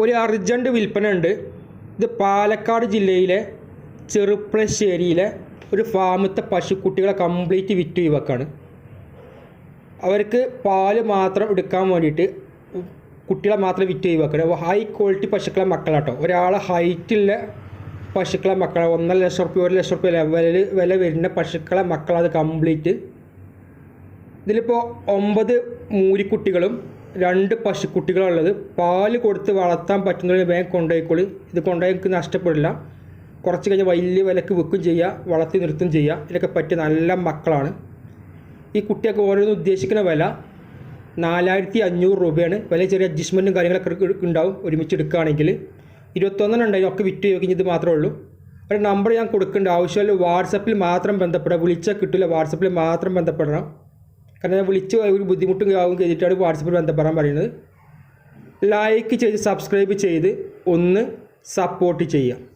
ഒരു അർജന്റ് വിൽപ്പന ഉണ്ട് ഇത് പാലക്കാട് ജില്ലയിലെ ചെറുപ്പളശ്ശേരിയിലെ ഒരു ഫാമത്തെ പശുക്കുട്ടികളെ കംപ്ലീറ്റ് വിറ്റ് യുവാക്കാണ് അവർക്ക് പാൽ മാത്രം എടുക്കാൻ വേണ്ടിയിട്ട് കുട്ടികളെ മാത്രം വിറ്റ് ഒഴിവാക്കണം. ഹൈ ക്വാളിറ്റി പശുക്കളെ മക്കളാട്ടോ. ഒരാളെ ഹൈറ്റുള്ള പശുക്കളെ മക്കളെ ഒന്നര ലക്ഷം റുപ്യ ഒരു ലക്ഷം റുപ്യ ലെവലിൽ വില വരുന്ന പശുക്കളെ മക്കളത് കംപ്ലീറ്റ് ഇതിലിപ്പോൾ ഒമ്പത് മൂരിക്കുട്ടികളും രണ്ട് പശുക്കുട്ടികളുള്ളത് പാൽ കൊടുത്ത് വളർത്താൻ പറ്റുന്നതിന് വേഗം കൊണ്ടുപോയിക്കോളി. ഇത് കൊണ്ടുപോയി നഷ്ടപ്പെടില്ല. കുറച്ച് കഴിഞ്ഞ് വലിയ വിലക്ക് വിൽക്കും ചെയ്യുക വളർത്തി നിർത്തും ചെയ്യുക. ഇതിനൊക്കെ പറ്റിയ നല്ല മക്കളാണ്. ഈ കുട്ടിയൊക്കെ ഓരോന്ന് ഉദ്ദേശിക്കുന്ന വില നാലായിരത്തി അഞ്ഞൂറ് രൂപയാണ്. വില ചെറിയ അഡ്ജസ്റ്റ്മെന്റും കാര്യങ്ങളൊക്കെ ഉണ്ടാവും. ഒരുമിച്ച് എടുക്കുകയാണെങ്കിൽ ഇരുപത്തൊന്നെണ്ണം ഉണ്ടായി. ഒക്കെ വിറ്റ് ചോദിക്കുന്നത് മാത്രമേ ഉള്ളൂ. ഒരു നമ്പർ ഞാൻ കൊടുക്കേണ്ട ആവശ്യമില്ല വാട്സപ്പിൽ മാത്രം ബന്ധപ്പെടുക വിളിച്ചാൽ കിട്ടില്ല വാട്സപ്പിൽ മാത്രം ബന്ധപ്പെടണം. കാരണം ഞാൻ വിളിച്ച് ഒരു ബുദ്ധിമുട്ടും ആവും ചെയ്തിട്ടാണ് വാട്സപ്പിൽ ബന്ധപ്പെടാൻ പറയുന്നത്. ലൈക്ക് ചെയ്ത് സബ്സ്ക്രൈബ് ചെയ്ത് ഒന്ന് സപ്പോർട്ട് ചെയ്യുക.